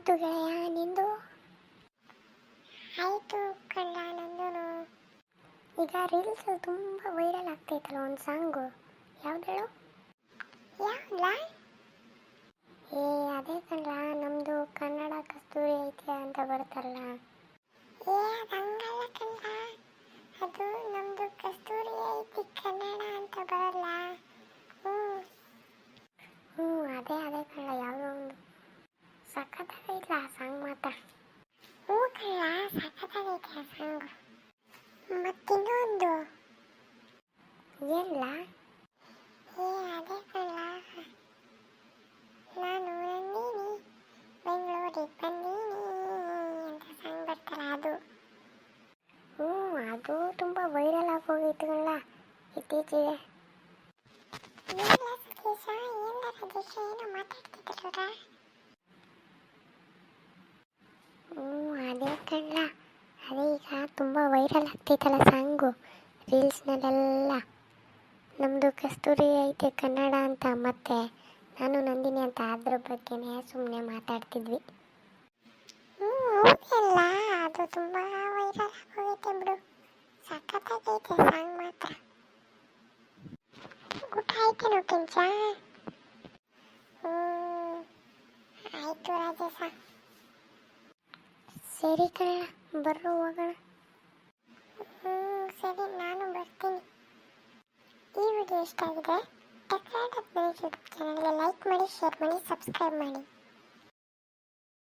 ಆಯಿತು ಗೆಳೆಯ, ನಿಂದು? ಆಯ್ತು ಕಂಡ ನಂದು ಈಗ ರೀಲ್ಸ್ ತುಂಬ ವೈರಲ್ ಆಗ್ತೈತಲ್ಲ ಒಂದು ಸಾಂಗು ಯಾವ್ದು ಹೇಳು ಯಾವ್ದಲ್ಲ ಏ, ಅದೇ ಕಣ್ಣ ನಮ್ಮದು ಕನ್ನಡ ಕಸ್ತೂರಿ ಐತೆ ಅಂತ ಬರ್ತಾರಲ್ಲ. ಏ ಹಂಗಲ್ಲ ಕಣ್ಣ ಅದು ನಮ್ಮದು ಕಸ್ತೂರಿ ಐತಿ ಕನ್ನಡ ಅಂತ ಬರಲ್ಲ ಹ್ಞೂ ಹ್ಞೂ ಅದೇ ಅದೇ ಕಳ್ಳ ಯಾವುದೋ ಒಂದು ಆ ಸಾಂಗ್ ಮಾತ್ರ ಕಳ್ಳ ಸಖತ್ತಾಗೈತೆ ಆ ಸಾಂಗ್ ಮತ್ತಿನ್ನೊಂದು? ಎಲ್ಲ? ಏ, ಅದೇ ನಾನು ನಂದಿನಿ ಬೆಂಗಳೂರಿಗೆ ಬಂದೀನಿ ಅಂತ ಸಾಂಗ್ ಅದು. ಹ್ಞೂ ಅದು ತುಂಬ ವೈರಲ್ ಆಗಿ ಹೋಗಿತ್ತು ಕಳ್ಳ ಇತ್ತೀಚೆಗೆ ಏನಿಲ್ಲ ಸತೀಶ? ಏನಿಲ್ಲ ರಾಜೇಶ? ಏನೋ ಮಾತಾಡ್ತಿದ್ರಲ್ಲ ಹ್ಞೂ ಅದೇ ಕಳ್ಳ ಅದೇ ಈಗ ತುಂಬ ವೈರಲ್ ಆಗ್ತೈತಲ್ಲ ಸಾಂಗು, ರೀಲ್ಸ್ನಲ್ಲೆಲ್ಲ. ನಮ್ಮದು ಕಸ್ತೂರಿ ಐತೆ ಕನ್ನಡ ಅಂತ, ಮತ್ತೆ ನಾನು ನಂದಿನಿ ಅಂತ, ಅದ್ರ ಬಗ್ಗೆನೇ ಸುಮ್ಮನೆ ಮಾತಾಡ್ತಿದ್ವಿ. ಹೌದಲ್ಲ ಅದು ತುಂಬ ವೈರಲ್ ಆಗೋಗೈತೆ ಬಿಡು. ಸಖತ್ತಾಗೈತೆ ಸಾಂಗ್ ಮಾತ್ರ. ಊಟ ಆಯ್ತೇನೋ ಕೆಂಚ? ಆಯ್ತು ರಾಜೇಶ. ಸರಿ ಕಣ ಬರ್ರು ಹೋಗೋಣ ಹ್ಞೂ ಸರಿ ನಾನು ಬರ್ತೀನಿ ಈ ವಿಡಿಯೋ ಇಷ್ಟ ಆಗಿದೆ ಟೆಕ್ರಾಟ್ ಯೂಟ್ಯೂಬ್ ಚಾನಲ್ಗೆ ಲೈಕ್ ಮಾಡಿ ಶೇರ್ ಮಾಡಿ ಸಬ್ಸ್ಕ್ರೈಬ್ ಮಾಡಿ.